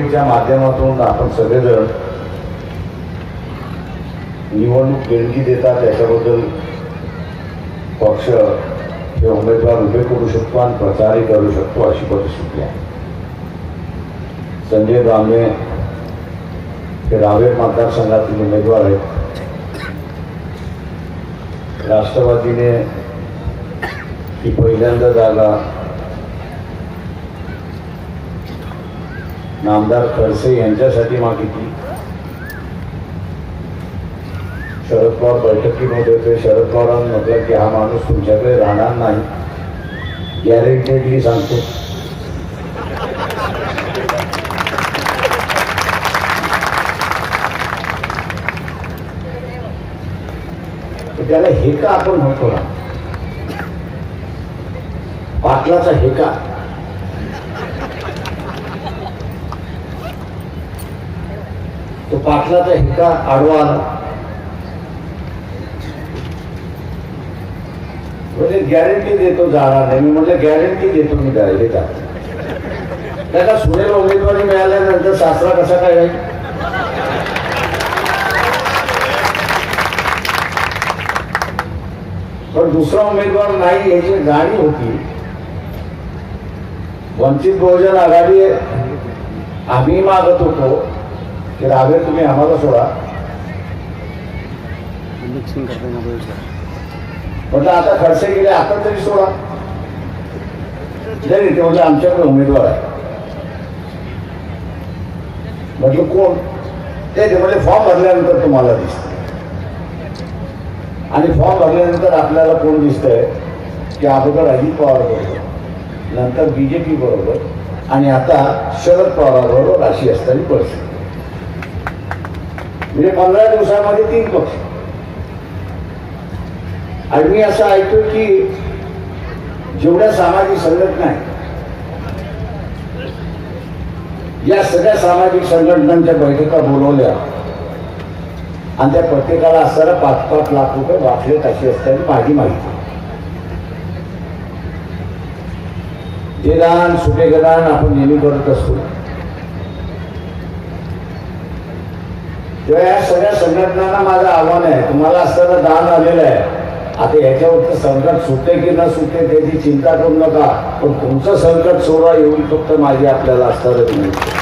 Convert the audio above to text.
चळवळीच्या माध्यमातून आपण सगळेजण निवडणूक देणगी देतात त्याच्याबद्दल पक्ष हे उमेदवार उभे करू शकतो आणि प्रचारही करू शकतो अशी परिस्थिती आहे. संजय रामे हे रावेर मतदारसंघातील उमेदवार आहेत. राष्ट्रवादीने ही पहिल्यांदा जागा नामदार खडसे यांच्यासाठी मागितली. शरद पवार बैठकीमध्ये होते. शरद पवारांनी म्हटलं की हा माणूस तुमच्याकडे राहणार नाही. गॅरेंटेडली सांगतो. त्याला हे का आपण म्हणतो ना. पाटलाचा हेका. तो पाटलाचा हिका आडवा आला म्हणजे गॅरंटी देतो जाणार नाही मी म्हटलं गॅरंटी देतो मी जा त्याला सुनेला उमेदवारी मिळाल्यानंतर सासरा कसा काय राहील पण दुसरा उमेदवार नाही याची जाणीव होती वंचित बहुजन आघाडी आम्ही मागत होतो रावे तुम्ही आम्हाला सोडा. म्हटलं आता खडसे गेले आता तरी सोडा. नाही ते म्हटलं आमच्याकडे उमेदवार आहे. म्हटलं कोण? ते ते म्हणजे फॉर्म भरल्यानंतर तुम्हाला दिसतं. आणि फॉर्म भरल्यानंतर आपल्याला कोण दिसतंय? की अगोदर अजित पवार बरोबर नंतर बी जे पी बरोबर आणि आता शरद पवाराबरोबर अशी असणारी परिस्थिती. म्हणजे पंधरा दिवसामध्ये तीन पक्ष. आणि मी असं ऐकतो की जेवढ्या सामाजिक संघटना आहेत या सगळ्या सामाजिक संघटनांच्या बैठका बोलवल्या आणि त्या प्रत्येकाला असताना पाच पाच लाख रुपये वाचलेत अशी असताना माझी माहिती ते दान सुटे दान आपण नेहमी करत असतो तेव्हा या सगळ्या संघटनांना माझं आव्हान आहे तुम्हाला असताना दान आलेलं आहे. आता याच्यावर संकट सुटे की न सुटे त्याची चिंता करू नका पण तुमचं संकट सोडा येऊन फक्त माझी आपल्याला असताना विनंती